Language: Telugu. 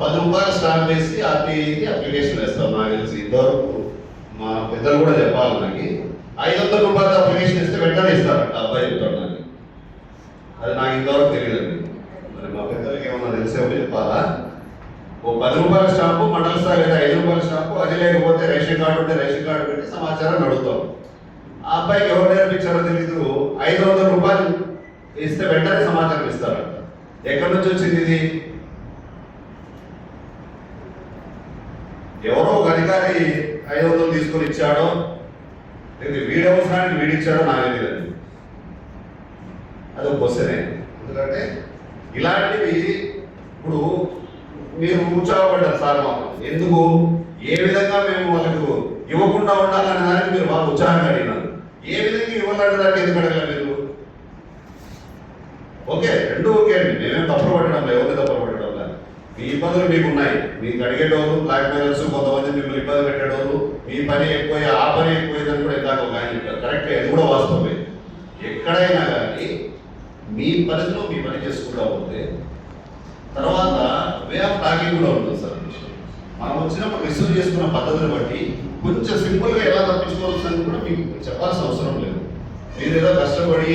పది రూపాయలు స్టాంప్ వేసి ఆర్టీఐకి అప్లికేషన్ వేస్తాం నాకు తెలిసి ఇంతవరకు మా పెద్దలు కూడా చెప్పాలి నాకు ఐదు వందల రూపాయలు అప్లికేషన్ ఇస్తే వెంటనే ఇస్తారంట అబ్బాయి చెప్తాడు నాకు. అది నాకు ఇంతవరకు తెలియదండి. మరి మా పెద్దలకి ఏమన్నా తెలిసేమో చెప్పాలా? ఓ పది రూపాయల స్టాంపు మండల స్థాయి లేదా ఐదు రూపాయల స్టాంపు అది లేకపోతే రేషన్ కార్డు ఉంటే రేషన్ కార్డు పెట్టి సమాచారం అడుగుతాం. ఆ అబ్బాయికి ఎవరు నేర్పించారో తెలీదు. ఐదు వందల రూపాయలు ఇస్తే వెంటనే సమాచారం ఇస్తారంట. ఎక్కడి నుంచి వచ్చింది ఇది? ఎవరో ఒక అధికారి ఐదు వందలు తీసుకొని ఇచ్చాడో లేదా వీడి అవసరానికి వీడి ఇచ్చాడో నాకు తెలియదు అదొక క్వశ్చనే. ఎందుకంటే ఇలాంటివి ఇప్పుడు మీరు ఉత్సాహపడ్డారు సార్ మాకు. ఎందుకు? ఏ విధంగా మేము వాళ్ళకు ఇవ్వకుండా ఉండాలనే దానికి మీరు బాగా ఉత్సాహంగా అడిగినారు. ఏ విధంగా ఇవ్వాలనే దానికి ఎందుకు అడగలేదు మీరు? ఓకే రెండు ఓకే అండి. మేమేం తప్పులు పట్టడం లేదు ఎవరిని తప్పులు పట్టడం లేదు మీ ఇబ్బందులు మీకు ఉన్నాయి మీకు అడిగేటోళ్ళు బ్లాక్ మెయిల్స్ కొంతమంది మిమ్మల్ని ఇబ్బంది పెట్టేటోళ్ళు మీ పని ఎక్కువ ఆ పని ఎక్కువైందని కూడా ఇందాక ఒక ఆయన చెప్పారు. కరెక్ట్ అది కూడా వాస్తవమే. ఎక్కడైనా కానీ మీ పరిధిలో మీ పని చేసుకుంటా పోతే తర్వాత వే ఆఫ్ టాకింగ్ కూడా ఉంటుంది సార్ మనం వచ్చినప్పుడు రిసీవ్ చేసుకున్న పద్ధతిని బట్టి కొంచెం సింపుల్గా ఎలా తప్పించుకోవచ్చు అని కూడా మీకు చెప్పాల్సిన అవసరం లేదు. మీరు ఏదో కష్టపడి